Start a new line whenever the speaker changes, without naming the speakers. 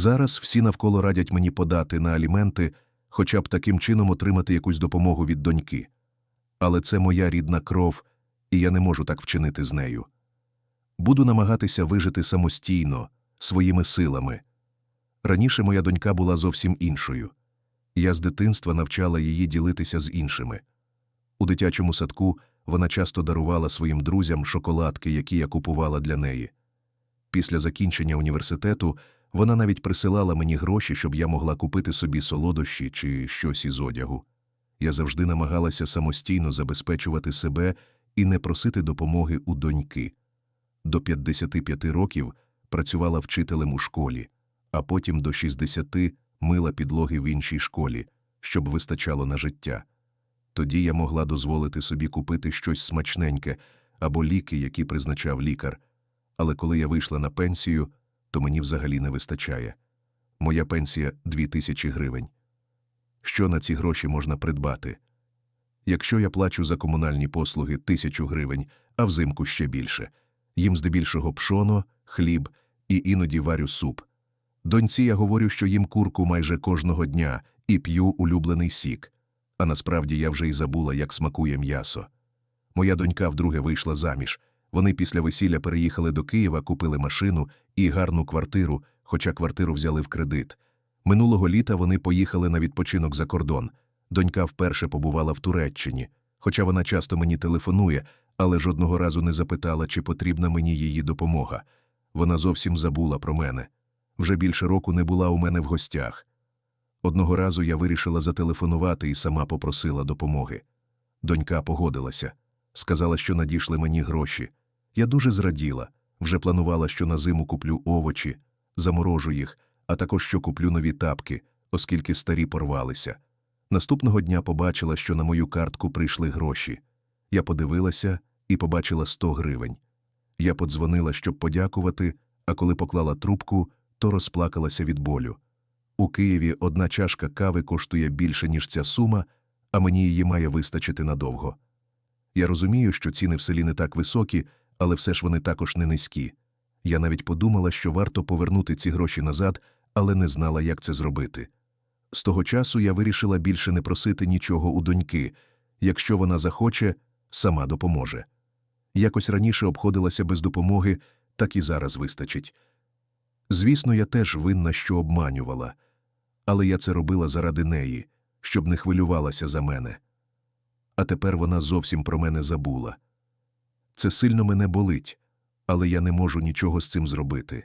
Зараз всі навколо радять мені подати на аліменти, хоча б таким чином отримати якусь допомогу від доньки. Але це моя рідна кров, і я не можу так вчинити з нею. Буду намагатися вижити самостійно, своїми силами. Раніше моя донька була зовсім іншою. Я з дитинства навчала її ділитися з іншими. У дитячому садку вона часто дарувала своїм друзям шоколадки, які я купувала для неї. Після закінчення університету вона навіть присилала мені гроші, щоб я могла купити собі солодощі чи щось із одягу. Я завжди намагалася самостійно забезпечувати себе і не просити допомоги у доньки. До 55 років працювала вчителем у школі, а потім до 60 мила підлоги в іншій школі, щоб вистачало на життя. Тоді я могла дозволити собі купити щось смачненьке або ліки, які призначав лікар. Але коли я вийшла на пенсію, то мені взагалі не вистачає. Моя пенсія – 2000 гривень. Що на ці гроші можна придбати? Якщо я плачу за комунальні послуги тисячу гривень, а взимку ще більше, їм здебільшого пшоно, хліб і іноді варю суп. Доньці я говорю, що їм курку майже кожного дня і п'ю улюблений сік. А насправді я вже й забула, як смакує м'ясо. Моя донька вдруге вийшла заміж. Вони після весілля переїхали до Києва, купили машину і гарну квартиру, хоча квартиру взяли в кредит. Минулого літа вони поїхали на відпочинок за кордон. Донька вперше побувала в Туреччині, хоча вона часто мені телефонує, але жодного разу не запитала, чи потрібна мені її допомога. Вона зовсім забула про мене. Вже більше року не була у мене в гостях. Одного разу я вирішила зателефонувати і сама попросила допомоги. Донька погодилася, сказала, що надійшли мені гроші. Я дуже зраділа, вже планувала, що на зиму куплю овочі, заморожу їх, а також що куплю нові тапки, оскільки старі порвалися. Наступного дня побачила, що на мою картку прийшли гроші. Я подивилася і побачила 100 гривень. Я подзвонила, щоб подякувати, а коли поклала трубку, то розплакалася від болю. У Києві одна чашка кави коштує більше, ніж ця сума, а мені її має вистачити надовго. Я розумію, що ціни в селі не так високі, але все ж вони також не низькі. Я навіть подумала, що варто повернути ці гроші назад, але не знала, як це зробити. З того часу я вирішила більше не просити нічого у доньки. Якщо вона захоче, сама допоможе. Якось раніше обходилася без допомоги, так і зараз вистачить. Звісно, я теж винна, що обманювала, але я це робила заради неї, щоб не хвилювалася за мене. А тепер вона зовсім про мене забула. Це сильно мене болить, але я не можу нічого з цим зробити.